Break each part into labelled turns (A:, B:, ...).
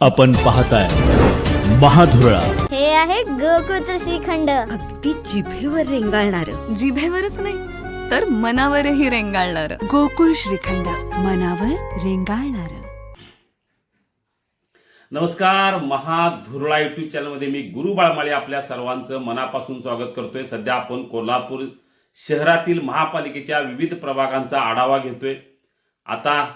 A: आपण पाहताय महाधुरळा.
B: हे आहे गोकुळचं श्रीखंड.
C: अगदी जिभेवर रेंगाळणार.
D: जिभेवरच नाही तर मनावरही रेंगाळणार.
C: गोकुळ श्रीखंड मनावर रेंगाळणार.
E: नमस्कार महाधुरळा युट्यूब चॅनलमध्ये मी गुरु बाळमाळे आपल्या सर्वांचं मनापासून स्वागत करतोय. सध्या आपण कोल्हापूर शहरातील महापालिकेच्या विविध प्रभागांचा आढावा घेतोय. आता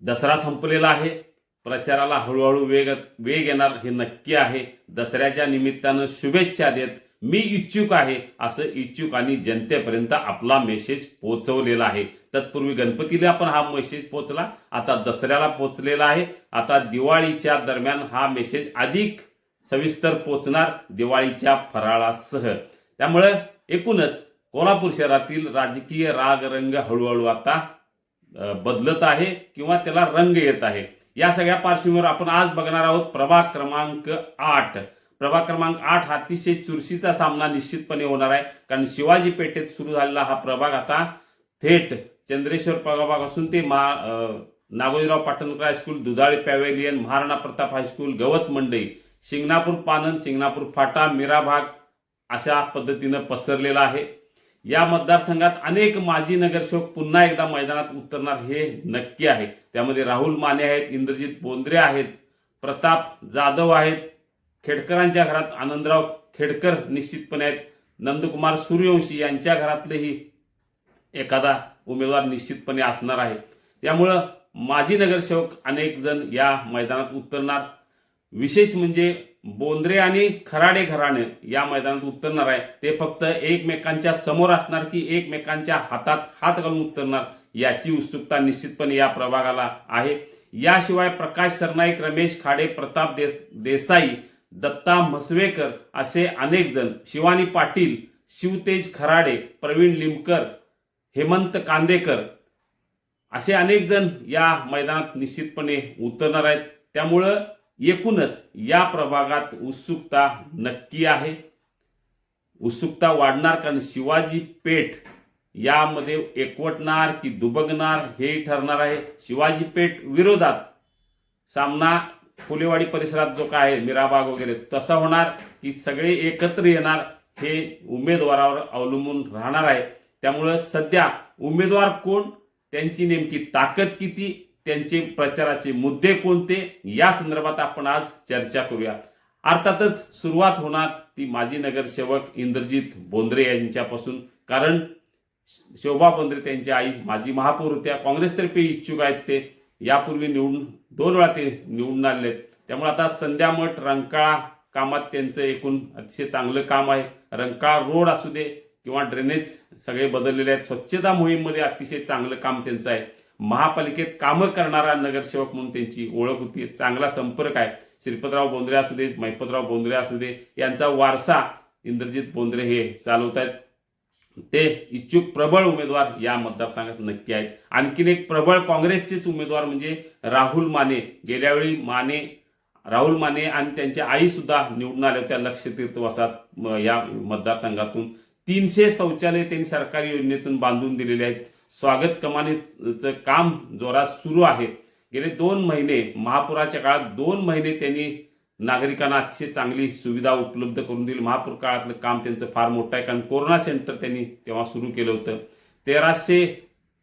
E: दसरा संपलेला आहे. प्रचाराला हळूहळू वेग वेग येणार हे नक्की आहे. दसऱ्याच्या निमित्तानं शुभेच्छा देत मी इच्छुक आहे असं इच्छुक आणि जनतेपर्यंत आपला मेसेज पोचवलेला आहे. तत्पूर्वी गणपतीला पण हा मेसेज पोचला. आता दसऱ्याला पोचलेला आहे. आता दिवाळीच्या दरम्यान हा मेसेज अधिक सविस्तर पोचणार दिवाळीच्या फराळासह. त्यामुळं एकूणच कोल्हापूर शहरातील राजकीय राग रंग हळूहळू आता बदलत आहे किंवा त्याला रंग येत आहे. या सगळ्या पार्श्वभूमीवर आपण आज बघणार आहोत प्रभाग क्रमांक आठ. प्रभाग क्रमांक आठ हा अतिशय चुरशीचा सामना निश्चितपणे होणार आहे. कारण शिवाजी पेठेत सुरू झालेला हा प्रभाग आता थेट चंद्रेश्वर प्रभागापासून ते मा Nagojirao Patankar high school Dudhale pavilion Maharana Pratap high school Gavat Mandai Shinganapur पानन Shingnapur फाटा मीरा भाग अशा पद्धतीनं पसरलेला आहे. या मतदारसंघात अनेक माजी नगरसेवक पुन्हा एकदा मैदानात उतरणार हे नक्की आहे. त्यामध्ये राहुल माने आहेत इंद्रजित बोंद्रे आहेत प्रताप जाधव आहेत खेडकरांच्या घरात आनंदराव खेडकर निश्चितपणे आहेत. नंदकुमार सूर्यवंशी यांच्या घरातलेही एखादा उमेदवार निश्चितपणे असणार आहे. त्यामुळं माजी नगरसेवक अनेक जण या मैदानात उतरणार. विशेष म्हणजे बोंद्रे आणि खराडे घराणे या मैदानात उतरणार आहे. ते फक्त एकमेकांच्या समोर असणार की एकमेकांच्या हातात हात घालून उतरणार याची उत्सुकता निश्चितपणे या प्रभागाला आहे. याशिवाय प्रकाश सरनाईक रमेश खाडे प्रताप दे देसाई दत्ता म्हसवेकर असे अनेक जण शिवानी पाटील शिवतेज खराडे प्रवीण लिमकर हेमंत कांदेकर असे अनेक जण या मैदानात निश्चितपणे उतरणार आहेत. त्यामुळं एकूणच या प्रभागात उत्सुकता नक्की आहे. उत्सुकता वाढणार कारण शिवाजी पेठ यामध्ये एकवटणार की दुबगणार हे ठरणार आहे. शिवाजी पेठ विरोधात सामना फुलेवाडी परिसरात जो काय आहे मीराबाग वगैरे तसा होणार की सगळे एकत्र येणार हे उमेदवारावर अवलंबून राहणार आहे. त्यामुळं सध्या उमेदवार कोण त्यांची नेमकी ताकद किती त्यांचे प्रचाराचे मुद्दे कोणते? या संदर्भात आपण आज चर्चा करूया अर्थातच सुरुवात होणार ती माजी नगरसेवक इंद्रजित बोंद्रे यांच्यापासून. कारण शोभा बोंद्रे त्यांची आई माजी महापौर होत्या. काँग्रेसतर्फे इच्छुक आहेत ते. यापूर्वी निवडून दोन वेळा ते निवडून आले आहेत. त्यामुळे आता संध्यामठ रंकाळा कामात त्यांचं एकूण अतिशय चांगलं काम आहे. रंकाळा रोड असू दे किंवा ड्रेनेज सगळे बदललेले आहेत. स्वच्छता मोहीममध्ये अतिशय चांगलं काम त्यांचं आहे. महापालिकेत कामं करणारा नगरसेवक म्हणून त्यांची ओळख होती. चांगला संपर्क आहे. श्रीपतराव बोंद्रे असू दे महिपतराव बोंद्रे असू दे यांचा वारसा इंद्रजित बोंद्रे हे चालवत आहेत. ते इच्छुक प्रबळ उमेदवार या मतदारसंघात नक्की आहेत. आणखीन एक प्रबळ काँग्रेसचेच उमेदवार म्हणजे राहुल माने. गेल्यावेळी माने राहुल माने आणि त्यांच्या आई सुद्धा निवडून आल्या होत्या लक्षतीर्थ वसात म, या मतदारसंघातून. तीनशे शौचालय त्यांनी सरकारी योजनेतून बांधून दिलेले आहेत. स्वागत कमानीचं काम जोरात सुरू आहे. गेले दोन महिने महापुराच्या काळात दोन महिने त्यांनी नागरिकांना अतिशय चांगली सुविधा उपलब्ध करून दिली. महापूर काळातलं काम त्यांचं फार मोठं आहे कारण कोरोना सेंटर त्यांनी तेव्हा सुरू केलं होतं. तेराशे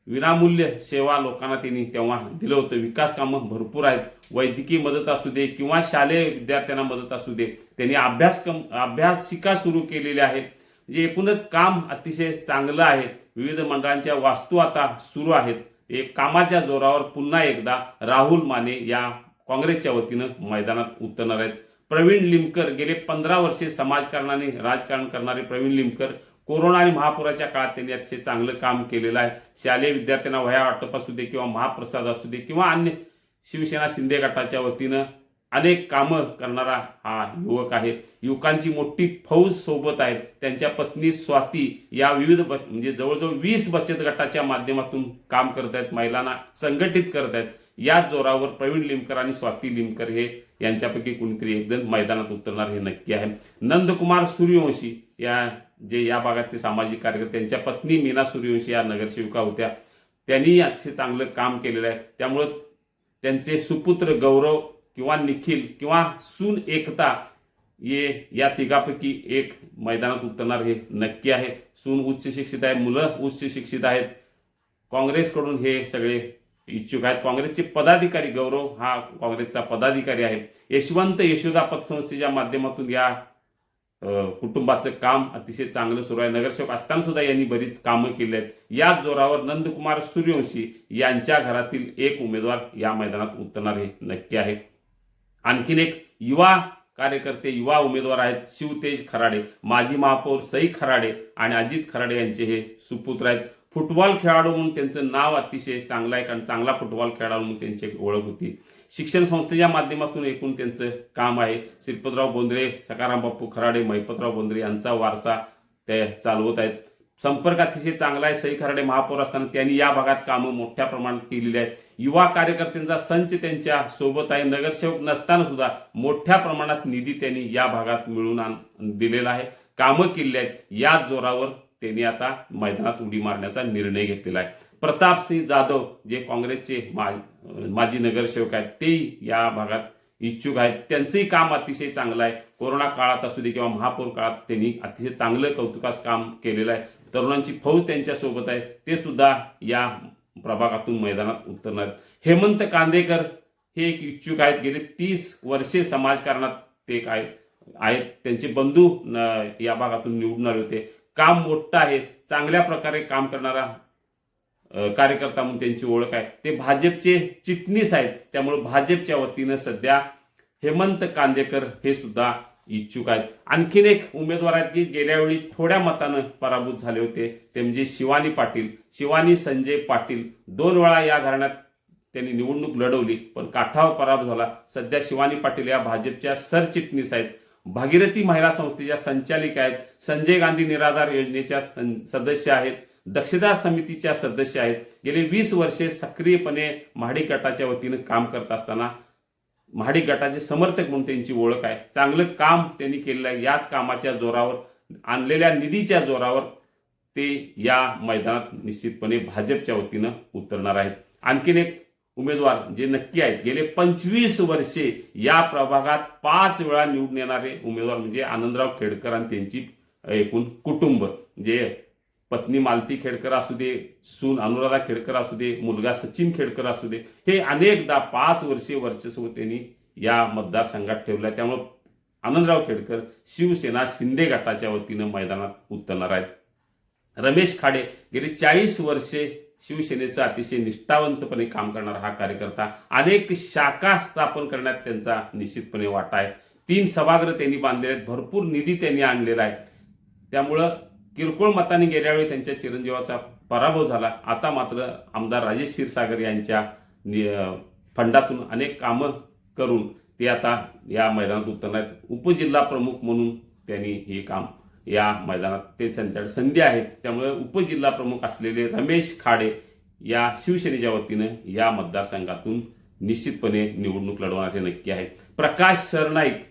E: विनामूल्य सेवा लोकांना त्यांनी तेव्हा दिलं होतं. विकास कामं भरपूर आहेत. वैद्यकीय मदत असू दे किंवा शालेय विद्यार्थ्यांना मदत असू दे त्यांनी अभ्यासक्रम अभ्यासिका सुरू केलेल्या आहेत. म्हणजे एकूणच काम अतिशय चांगलं आहे. विविध मंडळांच्या वास्तू आता सुरू आहेत. एक कामाच्या जोरावर पुन्हा एकदा राहुल माने या काँग्रेसच्या वतीनं मैदानात उतरणार आहेत. प्रवीण लिमकर गेले पंधरा वर्षे समाजकारणाने राजकारण करणारे प्रवीण लिमकर कोरोना आणि महापुराच्या काळात त्यांनी अतिशय चांगलं काम केलेलं आहे. शालेय विद्यार्थ्यांना वह्या वाटप असू दे किंवा महाप्रसाद असू दे किंवा अन्य शिवसेना शिंदे गटाच्या वतीनं अनेक कामं करणारा हा युवक आहे. युवकांची मोठी फौज सोबत आहेत. त्यांच्या पत्नी स्वाती या विविध म्हणजे जवळजवळ वीस बचत गटाच्या माध्यमातून काम करत आहेत. महिलांना संघटित करत आहेत. याच जोरावर प्रवीण लिमकर आणि स्वाती लिमकर हे यांच्यापैकी कोणीतरी एकजण मैदानात उतरणार हे नक्की आहे. नंदकुमार सूर्यवंशी या जे या भागातले सामाजिक कार्यकर्ते त्यांच्या पत्नी मीना सूर्यवंशी या नगरसेविका होत्या. त्यांनी अतिशय चांगलं काम केलेलं आहे. त्यामुळं त्यांचे सुपुत्र गौरव किंवा निखिल किंवा सून एकता ये या तिघापैकी एक मैदानात उतरणार हे नक्की आहे. सून उच्च शिक्षित आहे मुलं उच्च शिक्षित आहेत. काँग्रेसकडून हे सगळे इच्छुक आहेत. काँग्रेसचे पदाधिकारी गौरव हा काँग्रेसचा पदाधिकारी आहे. यशवंत यशोदा पतसंस्थेच्या माध्यमातून या कुटुंबाचं काम अतिशय चांगलं सुरू आहे. नगरसेवक असताना सुद्धा यांनी बरीच कामं केली आहेत. याच जोरावर नंदकुमार सूर्यवंशी यांच्या घरातील एक उमेदवार या मैदानात उतरणार हे नक्की आहे. आणखीन एक युवा कार्यकर्ते युवा उमेदवार आहेत शिवतेज खराडे माजी महापौर सई खराडे आणि अजित खराडे यांचे हे सुपुत्र आहेत. फुटबॉल खेळाडू म्हणून त्यांचं नाव अतिशय चांगलं आहे कारण चांगला फुटबॉल खेळाडू म्हणून त्यांची एक ओळख होती. शिक्षण संस्थेच्या माध्यमातून एकूण त्यांचं काम आहे. श्रीपतराव बोंद्रे सकाराम बाप्पू खराडे महिपतराव बोंद्रे यांचा वारसा ते चालवत आहेत. संपर्क अतिशय चांगला आहे. सई खराडे महापौर असताना त्यांनी या भागात कामं मोठ्या प्रमाणात केलेली आहेत. युवा कार्यकर्त्यांचा संच त्यांच्यासोबत आहे. नगरसेवक नसताना सुद्धा मोठ्या प्रमाणात निधी त्यांनी या भागात मिळवून आण दिलेला आहे. कामं केली आहेत. याच जोरावर त्यांनी आता मैदानात उडी मारण्याचा निर्णय घेतलेला आहे. प्रताप सिंह जाधव जे काँग्रेसचे मा माजी नगरसेवक आहेत ते या भागात इच्छुक आहेत. त्यांचंही काम अतिशय चांगलं आहे. कोरोना काळात असू दे किंवा महापौर काळात त्यांनी अतिशय चांगलं कौतुकास काम केलेलं आहे. तरुणांची फौज त्यांच्यासोबत आहे. ते सुद्धा या प्रभागातून मैदानात उतरणार. आहेत. हेमंत कांदेकर हे एक इच्छुक आहेत. गेले तीस वर्षे समाजकारणात ते काय आहेत. त्यांचे बंधू या भागातून निवडून आले होते. काम मोठं आहे. चांगल्या प्रकारे काम करणारा कार्यकर्ता म्हणून त्यांची ओळख आहे. ते भाजपचे चिटणीस आहेत. त्यामुळे भाजपच्या वतीनं सध्या हेमंत कांदेकर हे सुद्धा इच्छुक आहेत. आणखीन एक उमेदवार आहेत की गेल्या वेळी थोड्या मतानं पराभूत झाले होते. ते म्हणजे शिवानी पाटील शिवानी संजय पाटील. दोन वेळा या घराण्यात त्यांनी निवडणूक लढवली पण काठावर पराभव झाला. सध्या शिवानी पाटील या भाजपच्या सरचिटणीस आहेत. भागीरथी महिला संस्थेच्या संचालिका आहेत. संजय गांधी निराधार योजनेच्या सं- सदस्य आहेत. दक्षता समितीच्या सदस्य आहेत. गेले वीस वर्षे सक्रियपणे महाडी गटाच्या वतीनं काम करत असताना महाडी गटाचे समर्थक म्हणून त्यांची ओळख आहे. चांगलं काम त्यांनी केलेलं आहे. याच कामाच्या जोरावर आणलेल्या निधीच्या जोरावर ते या मैदानात निश्चितपणे भाजपच्या वतीनं उतरणार आहेत. आणखीन एक उमेदवार जे नक्की आहेत गेले पंचवीस वर्षे या प्रभागात पाच वेळा निवडून येणारे उमेदवार म्हणजे आनंदराव खेडकर आणि त्यांची एकूण कुटुंब जे पत्नी मालती खेडकर असू दे सून अनुराधा खेडकर असू दे मुलगा सचिन खेडकर असू दे हे अनेकदा पाच वर्षे वर्चस्व त्यांनी या मतदारसंघात ठेवलं आहे त्यामुळं आनंदराव खेडकर शिवसेना शिंदे गटाच्या वतीनं मैदानात उतरणार आहेत. रमेश खाडे गेली चाळीस वर्षे शिवसेनेचं अतिशय निष्ठावंतपणे काम करणारा हा कार्यकर्ता. अनेक शाखा स्थापन करण्यात त्यांचा निश्चितपणे वाटा आहे. तीन सभागृह त्यांनी बांधलेले आहेत. भरपूर निधी त्यांनी आणलेला आहे. त्यामुळं किरकोळ मताने गेल्यावेळी त्यांच्या चिरंजीवाचा पराभव झाला. आता मात्र आमदार राजेश क्षीरसागर यांच्या फंडातून अनेक कामं करून ते आता या मैदानात उतरणार आहेत. उपजिल्हा प्रमुख म्हणून त्यांनी हे काम या मैदानात ते त्यांच्याकडे संधी आहे त्यामुळे उपजिल्हा प्रमुख असलेले रमेश खाडे या शिवसेनेच्या वतीनं या मतदारसंघातून निश्चितपणे निवडणूक लढवणार हे नक्की आहे. प्रकाश सरनाईक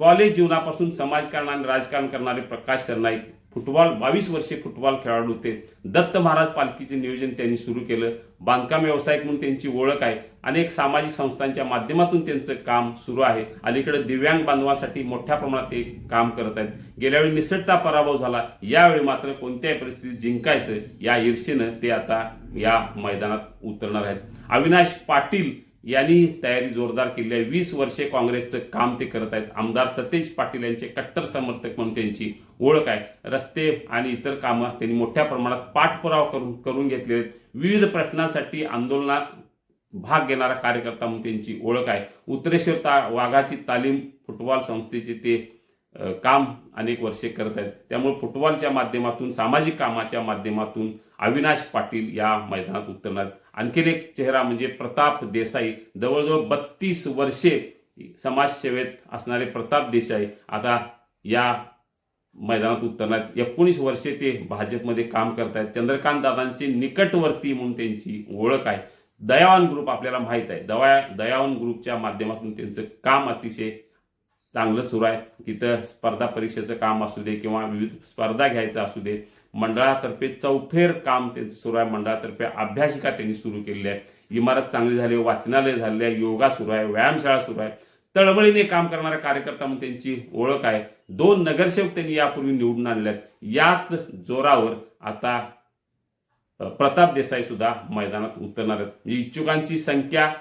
E: कॉलेज जीवनापासून समाजकारण आणि राजकारण करणारे प्रकाश सरनाईक फुटबॉल बावीस वर्षे फुटबॉल खेळाडू होते. दत्त महाराज पालखीचे नियोजन त्यांनी सुरू केलं. बांधकाम व्यावसायिक म्हणून त्यांची ओळख आहे. अनेक सामाजिक संस्थांच्या माध्यमातून त्यांचं काम सुरू आहे. अलीकडे दिव्यांग बांधवासाठी मोठ्या प्रमाणात ते काम करत आहेत. गेल्यावेळी निसटता पराभव झाला. यावेळी मात्र कोणत्याही परिस्थितीत जिंकायचं या ईर्षेनं ते आता या मैदानात उतरणार आहेत. अविनाश पाटील यांनी तयारी जोरदार केली आहे. वीस वर्षे काँग्रेसचं काम ते करत आहेत. आमदार सतेज पाटील यांचे कट्टर समर्थक म्हणून त्यांची ओळख आहे. रस्ते आणि इतर कामं त्यांनी मोठ्या प्रमाणात पाठपुरावा करून करून घेतले आहेत. विविध प्रश्नांसाठी आंदोलनात भाग घेणारा कार्यकर्ता म्हणून त्यांची ओळख आहे. उत्तरेश्वर ता वाघाची तालीम फुटबॉल संस्थेचे ते काम अनेक वर्षे करत आहेत. त्यामुळे फुटबॉलच्या माध्यमातून सामाजिक कामाच्या माध्यमातून अविनाश पाटील या मैदानात उतरणार. आहेत. आणखीन एक चेहरा म्हणजे प्रताप देसाई. जवळजवळ बत्तीस वर्षे समाजसेवेत असणारे प्रताप देसाई आता या मैदानात उतरणार. एकोणीस वर्षे ते भाजपमध्ये काम करत आहेत चंद्रकांत दादांचे निकटवर्ती म्हणून त्यांची ओळख आहे. दयावान ग्रुप आपल्याला माहीत आहे. दवा दयावान ग्रुपच्या माध्यमातून त्यांचं काम अतिशय चांगलं सुरू आहे. तिथं स्पर्धा परीक्षेचं काम असू दे किंवा विविध स्पर्धा घ्यायचं असू दे मंडळातर्फे चौफेर काम त्यांचं सुरू आहे. मंडळातर्फे अभ्यासिका त्यांनी सुरू केलेली आहे. इमारत चांगली झाली आहे, वाचनालय झाले आहे योगा सुरू आहे व्यायामशाळा सुरू आहे. तळमळीने काम करणाऱ्या कार्यकर्ता म्हणून त्यांची ओळख आहे. दोन नगरसेवक त्यांनी यापूर्वी निवडून आणल्यात आहेत. याच जोरावर आता प्रताप देसाई सुद्धा मैदानात उतरणार आहेत. इच्छुकांची संख्या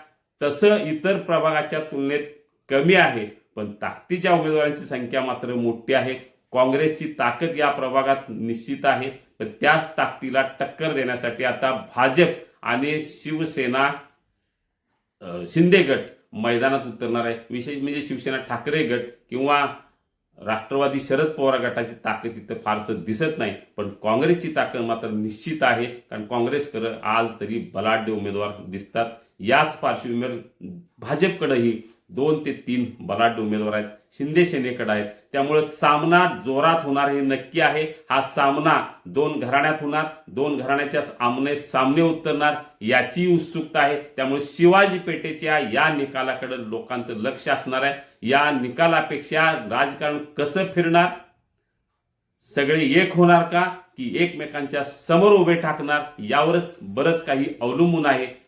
E: तसं इतर प्रभागाच्या तुलनेत कमी आहे. पण ताकदीच्या उमेदवारांची संख्या मात्र मोठी आहे. काँग्रेसची ताकद या प्रभागात निश्चित आहे. पण त्याच ताकदीला टक्कर देण्यासाठी आता भाजप आणि शिवसेना शिंदे गट मैदानात उतरणार आहे. विशेष म्हणजे शिवसेना ठाकरे गट किंवा राष्ट्रवादी शरद पवार गटाची ताकद इथं फारसं दिसत नाही. पण काँग्रेसची ताकद मात्र निश्चित आहे. कारण काँग्रेसकडं आज तरी बलाढ्य उमेदवार दिसतात. याच पार्श्वभूमीवर भाजपकडंही दोन ते तीन बलाढ्य उमेदवार आहेत. शिंदे सेनेकडे आहेत. त्यामुळे सामना जोरात होणार हे नक्की आहे. हा सामना दोन घराण्यात होणार. दोन घराण्याच्या आमने सामने उतरणार याची उत्सुकता आहे. त्यामुळे शिवाजी पेठेच्या या निकालाकडे लोकांचं लक्ष असणार आहे. या निकालापेक्षा राजकारण कसं फिरणार? सगळे एक होणार का? की एकमेकांच्या समोर उभे ठाकणार? यावरच बरंच काही अवलंबून आहे.